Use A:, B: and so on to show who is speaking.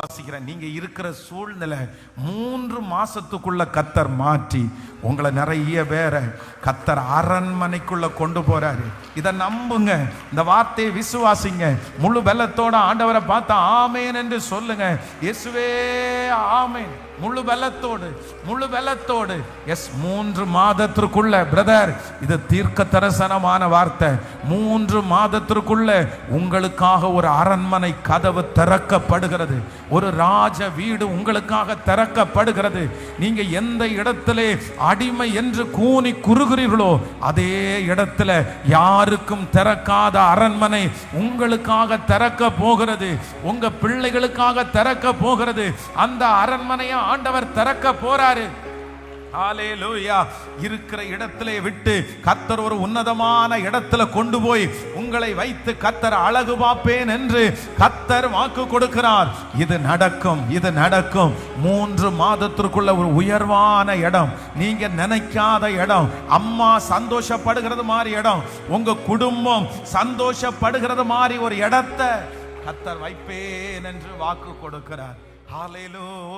A: வாசிக்கிறேன். நீங்க இருக்கிற சூழ்நிலை மூன்று மாசத்துக்குள்ள கத்தர் மாற்றி உங்களை நிறைய பேரை கத்தர் அரண்மனைக்குள்ள கொண்டு போறாரு. இதை நம்புங்க. இந்த வார்த்தையை விசுவாசிங்க. முழு பலத்தோட ஆண்டவரை பார்த்தா ஆமேன் என்று சொல்லுங்க. இயேசுவே ஆமேன். முழு பலத்தோடு முழு பலத்தோடு. எஸ் மூன்று மாதத்திற்குள்ள பிரதர் இது தீர்க்க தரிசனமான வார்த்தை. மூன்று மாதத்திற்குள்ள உங்களுக்காக ஒரு அரண்மனை கதவு திறக்கப்படுகிறது. ஒரு ராஜ வீடு உங்களுக்காக திறக்கப்படுகிறது. நீங்க எந்த இடத்திலே அடிமை என்று கூனி குறுகிறீர்களோ அதே இடத்துல யாருக்கும் திறக்காத அரண்மனை உங்களுக்காக திறக்க போகிறது. உங்க பிள்ளைகளுக்காக திறக்க போகிறது. அந்த அரண்மனையை? ஆண்டவர் திறக்க போறாரு. இருக்கிற இடத்திலே விட்டு கத்தர் ஒரு உன்னதமான இடத்துல கொண்டு போய் உங்களை வைத்து கத்தர் அழகு பார்ப்பேன் என்று கத்தர் வாக்கு கொடுக்கிறார். இது நடக்கும் இது நடக்கும். மூன்று மாதத்திற்குள்ள ஒரு உயர்வான இடம். நீங்க நினைக்காத இடம். அம்மா சந்தோஷப்படுகிறது மாதிரி இடம். உங்க குடும்பம் சந்தோஷப்படுகிறது மாதிரி ஒரு இடத்தை கத்தர் வைப்பேன் என்று வாக்கு கொடுக்கிறார். ஹalleluya.